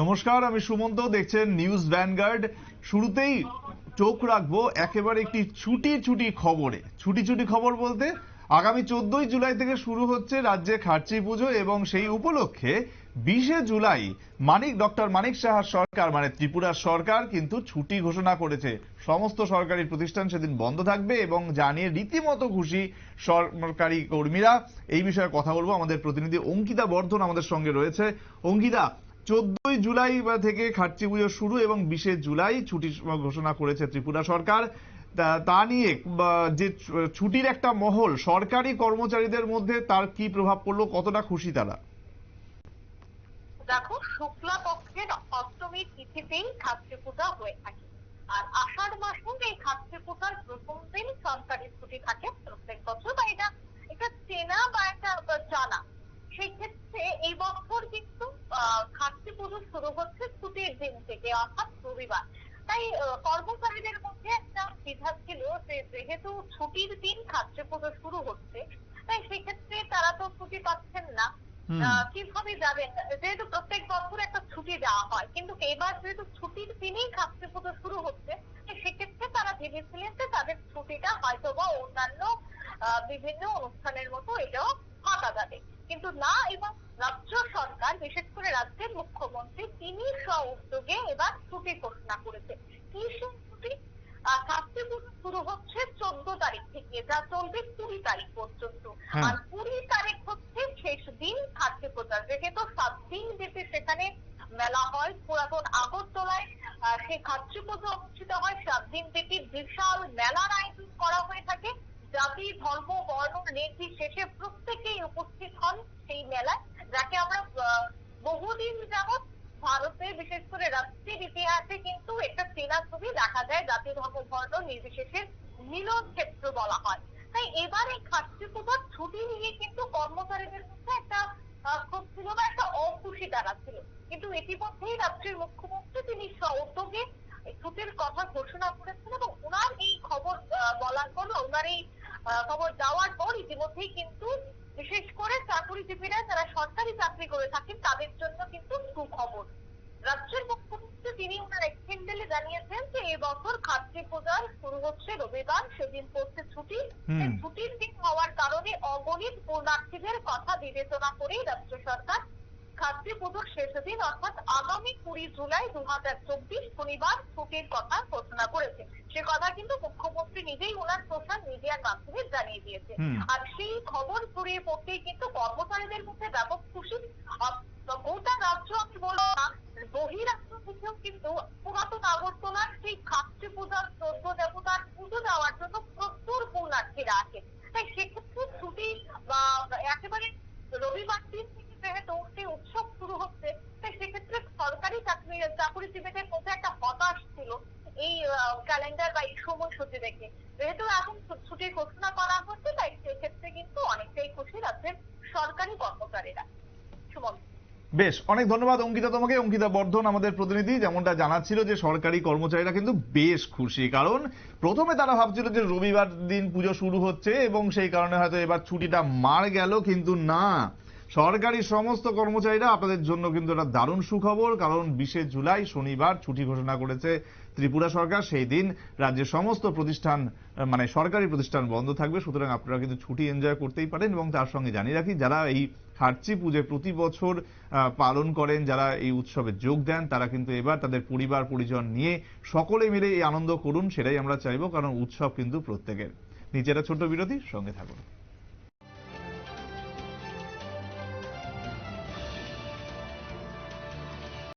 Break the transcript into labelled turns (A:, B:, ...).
A: নমস্কার, আমি সুমন্ত। দেখছেন নিউজ ভ্যানগার্ড। শুরুতেই চোখ রাখব একেবারে একটি ছুটি ছুটি খবরে। ছুটি ছুটি খবর বলতে আগামী চোদ্দই জুলাই থেকে শুরু হচ্ছে রাজ্যে খার্চি পুজো এবং সেই উপলক্ষে বিশে জুলাই মানিক, ডক্টর মানিক সাহার সরকার মানে ত্রিপুরার সরকার কিন্তু ছুটি ঘোষণা করেছে। সমস্ত সরকারি প্রতিষ্ঠান সেদিন বন্ধ থাকবে এবং জানিয়ে রীতিমতো খুশি সরকারি কর্মীরা। এই বিষয়ে কথা বলব। আমাদের প্রতিনিধি অঙ্কিতা বর্ধন আমাদের সঙ্গে রয়েছে। অঙ্কিতা চোদ্দই জুলাই থেকে খার্চি পুজো শুরু এবং বিশে জুলাই ছুটি ঘোষণা করেছে ত্রিপুরা সরকার। তা- নিয়ে যে ছুটির একটা মহল, সরকারি কর্মচারীদের মধ্যে তার কি প্রভাব পড়ল, কতটা খুশি তারা?
B: দেখো শুক্লা পক্ষের অষ্টমীর তিথিতেই খাদ্য পূজা হয়ে থাকে। আর আষাঢ় মাসের এই খাদ্য পূজার প্রথম দিন সরকারি ছুটি থাকে প্রত্যেক বছর, বা এটা এটা চেনা বা একটা জানা সেই ক্ষেত্রে এই বছর কিন্তু খাদ্য পুজো শুরু হচ্ছে ছুটির দিন থেকে অর্থাৎ রবিবার। তাই কর্মচারীদের মধ্যে একটা দ্বিধা ছিল যে যেহেতু ছুটির দিন খাদ্য পুজো শুরু হচ্ছে তাই সেক্ষেত্রে তারা তো ছুটি পাচ্ছেন না। কীভাবে যাবেন? যেহেতু প্রত্যেক বছর একটা ছুটি দেওয়া হয় কিন্তু এবার যেহেতু ছুটির দিনেই খাদ্য পুজো শুরু হচ্ছে সেক্ষেত্রে তারা ভেবেছিলেন যে তাদের ছুটিটা হয়তো বা অন্যান্য বিভিন্ন অনুষ্ঠানের মতো এটাও ফাঁকা যাবে। কিন্তু না এবং রাজ্য সরকার বিশেষ করে রাজ্যের মুখ্যমন্ত্রী তিনি স্ব উদ্যোগে এবার ছুটি ঘোষণা করেছে কি সেই ছুটি আহ, খাদ্য পুজো শুরু হচ্ছে চোদ্দ তারিখ থেকে যা চলবে কুড়ি তারিখ পর্যন্ত। আর কুড়ি তারিখ হচ্ছে শেষ দিন খাদ্য প্রচার। যেহেতু সাত দিন যেতে সেখানে মেলা হয় পুরাতন আগরতলায় সেই খাদ্য পুজো অনুষ্ঠিত হয় সাত দিন ব্যাপী বিশাল মেলার আয়োজন করা হয়ে থাকে। জাতি ধর্ম বর্ণ নির্বিশেষে প্রত্যেকেই উপস্থিত হন সেই মেলায় যাকে আমরা বহুদিন যাবৎ ভারতে বিশেষ করে রাষ্ট্রের ইতিহাসে কিন্তু একটা চেনা ছবি দেখা যায় জাতি ধর্ম বর্ণ নির্বিশেষে মিলন ক্ষেত্র বলা হয়। এবার এই খাদ্য পূজার ছুটি নিয়ে কিন্তু কর্মচারীদের মধ্যে একটা ক্ষোভ ছিল বা একটা অখুশি তারা ছিল কিন্তু ইতিমধ্যেই রাজ্যের মুখ্যমন্ত্রী তিনি উদ্যোগে ছুটির কথা ঘোষণা করেছেন এবং ওনার এই খবর বলার পর ওনার এই খবর দেওয়ার পর ইতিমধ্যেই কিন্তু বিশেষ করে চাকুরিজীবীরা যারা সরকারি চাকরি করে থাকেন, তাদের জন্য কিন্তু সুখবর। রাজ্যের মুখ্যমন্ত্রী তিনি ওনার এক জানিয়েছেন যে এই বছর খাদ্য পূজার শুরু হচ্ছে রবিবার সেদিন পড়ছে ছুটি। ছুটির দিন হওয়ার কারণে অগণিত পূর্ণার্থীদের কথা বিবেচনা করেই রাজ্য সরকার খাদ্য পুজোর শেষ দিন অর্থাৎ আগামী কুড়ি জুলাই দু হাজার চব্বিশ শনিবার ছুটির কথা ঘোষণা করেছে। সে কথা কিন্তু মুখ্যমন্ত্রী নিজেই ওনার সোশ্যাল মিডিয়ার মাধ্যমে জানিয়ে দিয়েছে আর সেই খবর ছড়িয়ে পড়তেই কিন্তু কর্মচারীদের মধ্যে ব্যাপক খুশি। গোটা রাজ্য আমি বলব না বহিরাজ্য থেকেও কিন্তু পুরাতন আগরতলার সেই খাদ্য পূজার চোদ্দ দেবতার পুজো দেওয়ার জন্য প্রচুর পুণ্যার্থীরা আসে তাই সেক্ষেত্রে ছুটি বা একেবারে রবিবার দিন থেকে যেহেতু সেই উৎসব শুরু হচ্ছে তাই সেক্ষেত্রে সরকারি চাকরি চাকরিজীবীদের মধ্যে একটা হতাশ ছিল এই ক্যালেন্ডার বা সময়সূচি দেখে। যেহেতু এখন ছুটির ঘোষণা করা হচ্ছে, তাই সেক্ষেত্রে কিন্তু অনেকটাই খুশি রাজ্যের সরকারি কর্মচারীরা। সুমন।
A: বেশ, অনেক ধন্যবাদ অঙ্কিতা তোমাকে। অঙ্কিতা বর্ধন আমাদের প্রতিনিধি, যেমনটা জানাচ্ছিল যে সরকারি কর্মচারীরা কিন্তু বেশ খুশি, কারণ প্রথমে তারা ভাবছিল যে রবিবার দিন পুজো শুরু হচ্ছে এবং সেই কারণে হয়তো এবার ছুটিটা মার গেল, কিন্তু না। সরকারি সমস্ত কর্মচারীরা আপনাদের জন্য কিন্তু একটা দারুণ সুখবর, কারণ বিশে জুলাই শনিবার ছুটি ঘোষণা করেছে ত্রিপুরা সরকার। সেই দিন রাজ্যের সমস্ত প্রতিষ্ঠান মানে সরকারি প্রতিষ্ঠান বন্ধ থাকবে। সুতরাং আপনারা কিন্তু ছুটি এনজয় করতেই পারেন এবং তার সঙ্গে জানিয়ে রাখি, যারা এই খার্চি পুজো প্রতি বছর পালন করেন, যারা এই উৎসবে যোগ দেন, তারা কিন্তু এবার তাদের পরিবার, পরিজন নিয়ে সকলে মিলে এই আনন্দ করুন, সেটাই আমরা চাইব, কারণ উৎসব কিন্তু প্রত্যেকের। নিচে একটা ছোট্ট বিরতি সঙ্গে থাকুন।